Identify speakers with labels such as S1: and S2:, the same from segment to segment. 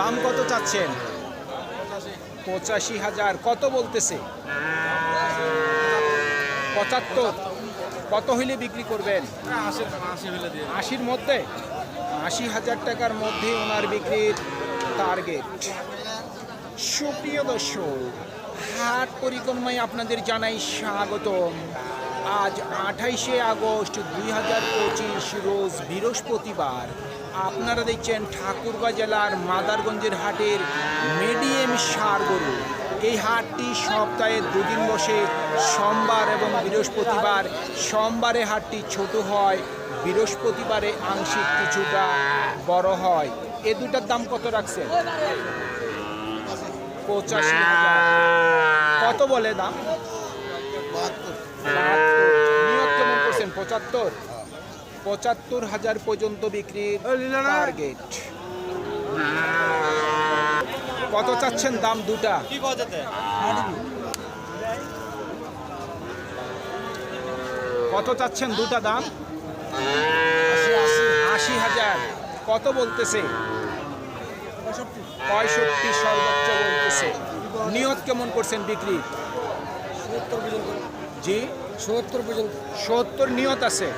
S1: দাম কত চাচ্ছেন? পঁচাশি হাজার। কত বলতেছে? পঁচাত্তর। কত হইলে বিক্রি করবেন? আশির মধ্যে? আশি হাজার টাকার মধ্যে ওনার বিক্রির টার্গেট সুপ্রিয় দর্শক, হাট পরিক্রমায় আপনাদের জানাই স্বাগতম। আজ আঠাইশে আগস্ট দুই হাজার পঁচিশ রোজ বৃহস্পতিবার। আপনারা দেখছেন ঠাকুরগাঁ জেলার মাদারগঞ্জের হাটের মিডিয়াম সার গরু। এই হাটটি সপ্তাহে দুদিন বসে সোমবার এবং বৃহস্পতিবার। সোমবারে হাটটি ছোট হয়, বৃহস্পতিবারে আংশিক কিছুটা বড় হয়। এ দুটার দাম কত রাখছেন? পঁচাশি কত বলে দাম। নিয়ত কেমন করছেন পঁচাত্তর পঁচাত্তর হাজার পর্যন্ত বিক্রির টার্গেট কত চাচ্ছেন দাম দুটা? কত চাচ্ছেন দুটা দাম? আশি হাজার। কত বলতেছে? পঁয়ষট্টি সর্বোচ্চ বলতেছে। নিয়ত কেমন করছেন বিক্রি? জি?
S2: সত্তর পর্যন্ত
S1: সত্তর নিয়ত আছে।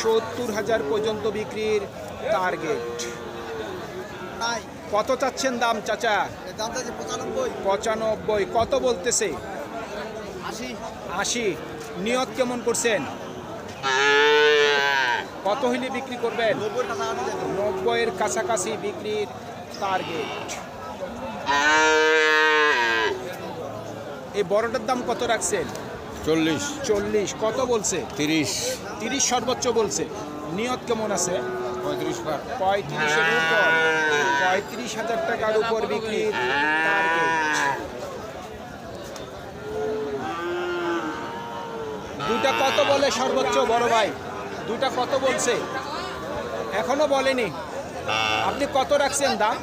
S1: সত্তর হাজার পর্যন্ত বিক্রির টার্গেট কত চাচ্ছেন দাম চাচা?
S2: পঁচানব্বই।
S1: কত বলতেছে?
S2: আশি।
S1: আশি। নিয়ত কেমন করছেন? কত হইলে বিক্রি করবেন? নব্বইয়ের কাছাকাছি বিক্রির টার্গেট এই বড়টার দাম কত রাখছেন?
S3: চল্লিশ।
S1: চল্লিশ কত বলছে?
S3: তিরিশ।
S1: তিরিশ সর্বোচ্চ বলছে। নিয়ত কেমন আছে?
S3: পঁয়ত্রিশ
S1: পঁয়ত্রিশের উপর। পঁয়ত্রিশ হাজার টাকার উপর টার্গেট দুটা কত বলে সর্বোচ্চ বড় ভাই? দুটা কত বলছে? এখনও বলেনি। আপনি কত রাখছেন দাম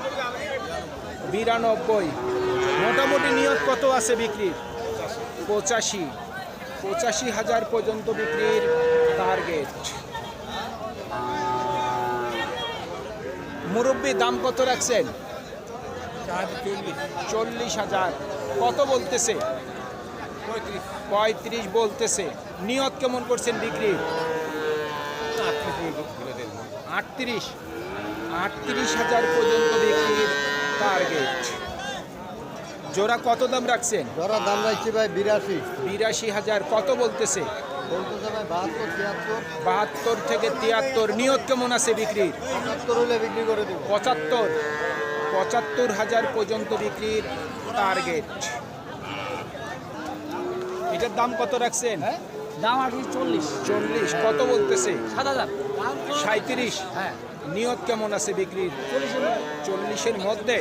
S1: বিরানব্বই। মোটামুটি নিয়ত কত আছে বিক্রির? পঁচাশি। পঁচাশি হাজার পর্যন্ত বিক্রির টার্গেট মুরব্বী, দাম কত রাখছেন? চল্লিশ হাজার। কত বলতেছে? পঁয়ত্রিশ বলতেছে। নিয়ত কেমন করছেন বিক্রি? আটত্রিশ। আটত্রিশ হাজার পর্যন্ত বিক্রির টার্গেট জোড়া কত দাম রাখছেন?
S2: ধরা দাম রাখছি ভাই বিরাশি।
S1: বিরাশি হাজার কত বলতেছে?
S2: বাহাত্তর
S1: থেকে তিয়াত্তর নিয়ত কেমন আছে বিক্রির?
S2: পঁচাত্তর হলে বিক্রি করে দেবো।
S1: পঁচাত্তর? পঁচাত্তর হাজার পর্যন্ত বিক্রির টার্গেট এটার দাম কত রাখছেন?
S4: দাম আর চল্লিশ।
S1: চল্লিশ কত বলতেছে?
S4: সাত হাজার।
S1: সাঁত্রিশ
S4: হ্যাঁ।
S1: নিয়ত কেমন আছে বিক্রির?
S4: চল্লিশের
S1: মধ্যে?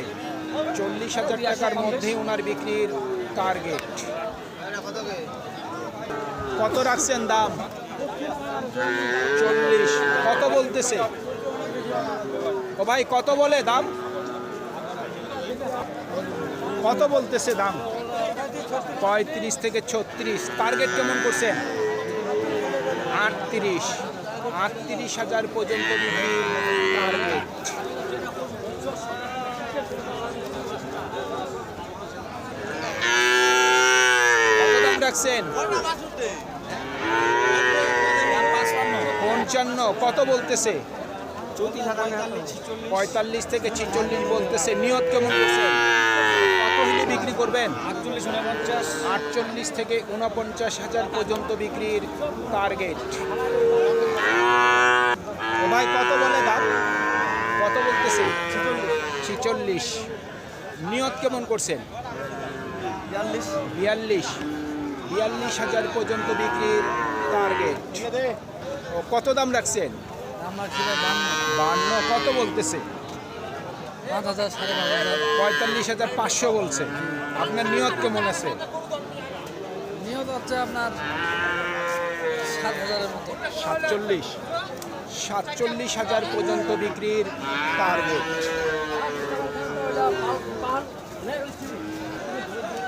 S1: চল্লিশ হাজার টাকার মধ্যে ওনার বিক্রির টার্গেট কত রাখছেন দাম? চল্লিশ। কত বলতেছে? ও ভাই, কত বলে দাম? কত বলতেছে দাম? পঁয়ত্রিশ থেকে ছত্রিশ। টার্গেট কেমন করছে? আটত্রিশ। আটত্রিশ হাজার পর্যন্ত টার্গেট কত দাম রাখছেন। পঞ্চান্ন, কত বলতেছে? পঁয়তাল্লিশ থেকে ছিচল্লিশ বলতেছে। নিয়ত কেমন করছেন? কত হলে বিক্রি করবেন?
S4: আটচল্লিশ
S1: থেকে উনপঞ্চাশ হাজার পর্যন্ত বিক্রির টার্গেট ভাই, কত বলে কত বলতেছে? ছিচল্লিশ। নিয়ত কেমন করছেন?
S2: বিয়াল্লিশ
S1: বিয়াল্লিশ। বিয়াল্লিশ হাজার পর্যন্ত বিক্রির টার্গেট কত দাম রাখছেন?
S4: বান্ন।
S1: কত বলতেছে? পঁয়তাল্লিশ হাজার পাঁচশো বলছে। আপনার নিয়ত কেমন আছে?
S4: নিয়ত হচ্ছে আপনার সাত হাজারের মতো।
S1: সাতচল্লিশ। সাতচল্লিশ হাজার পর্যন্ত বিক্রির টার্গেট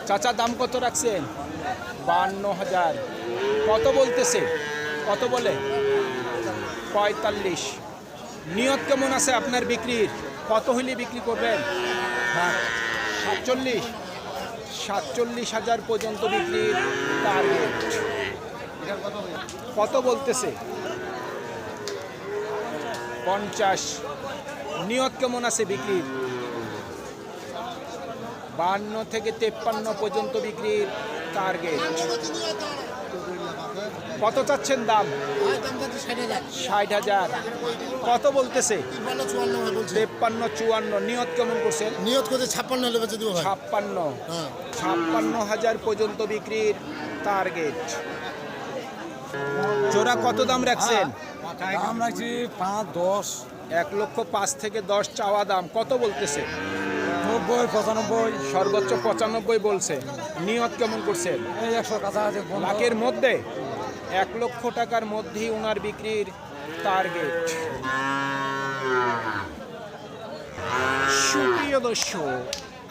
S1: চাচা দাম কত রাখছেন? বান্ন হাজার। কত বলতেছে? কত বলে? পঁয়তাল্লিশ। নিয়ত কেমন আছে আপনার বিক্রির? কত হইলে বিক্রি করবেন? হ্যাঁ সাতচল্লিশ। সাতচল্লিশ হাজার পর্যন্ত বিক্রির টার্গেট কত বলতেছে? পঞ্চাশ। নিয়ত কেমন আছে বিক্রির? বান্ন থেকে তেপ্পান্ন পর্যন্ত বিক্রির টার্গেট। কত চাচ্ছেন দাম? ষাট হাজার। কত বলতেছে? তেপ্পান্ন চুয়ান্ন। নিয়ত কেমন করছেন?
S5: নিয়ত করছে ছাপ্পান্ন।
S1: ছাপ্পান্ন ছাপ্পান্ন হাজার পর্যন্ত বিক্রির টার্গেট। জোড়া কত দাম রাখছেন?
S4: দাম রাখছি পাঁচ দশ
S1: এক লক্ষ পাঁচ থেকে দশ চাওয়া দাম। কত বলতেছে?
S4: নব্বই পঁচানব্বই।
S1: সর্বোচ্চ পঁচানব্বই বলছে। নিয়ত কেমন করছেন? লাখের মধ্যে? এক লক্ষ টাকার মধ্যেই ওনার বিক্রির টার্গেট সুপ্রিয় দর্শক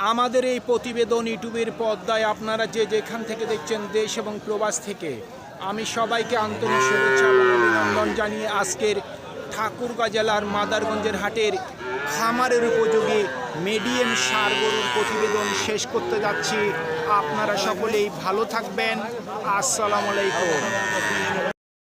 S1: আমাদের এই প্রতিবেদন ইউটিউবের পর্দায় আপনারা যে যেখান থেকে দেখছেন দেশ এবং প্রবাস থেকে আমি সবাইকে আন্তরিক শুভেচ্ছা এবং অভিনন্দন জানিয়ে আজকের ঠাকুরগাঁ জেলার মাদারগঞ্জের হাটের খামারের উপযোগী মিডিয়াম সার গরুর প্রতিবেদন শেষ করতে যাচ্ছি। আপনারা সকলেই ভালো থাকবেন। আসসালামু আলাইকুম।